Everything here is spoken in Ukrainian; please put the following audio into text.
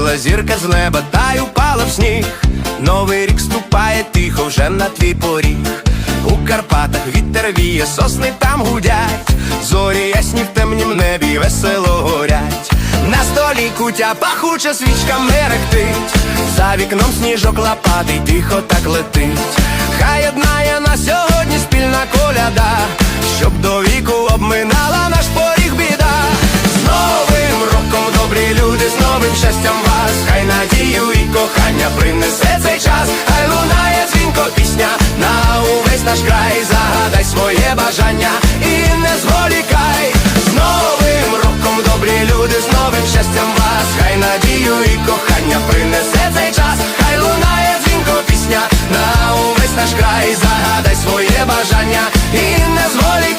впала зірка з неба, та й упала в сніг. Новий рік ступає тихо вже на твій поріг. У Карпатах вітер віє, сосни там гудять, зорі ясні в темнім небі весело горять. На столі кутя пахуча свічка мерехтить, за вікном сніжок лопатий, тихо так летить. принесе цей час, хай лунає дзвінко пісня на увесь наш край, загадай своє бажання і не зволікай. З новим роком, добрі люди, з новим щастям вас, хай надію і кохання принесе цей час, хай лунає дзвінко пісня на увесь наш край, загадай своє бажання і не зволікай.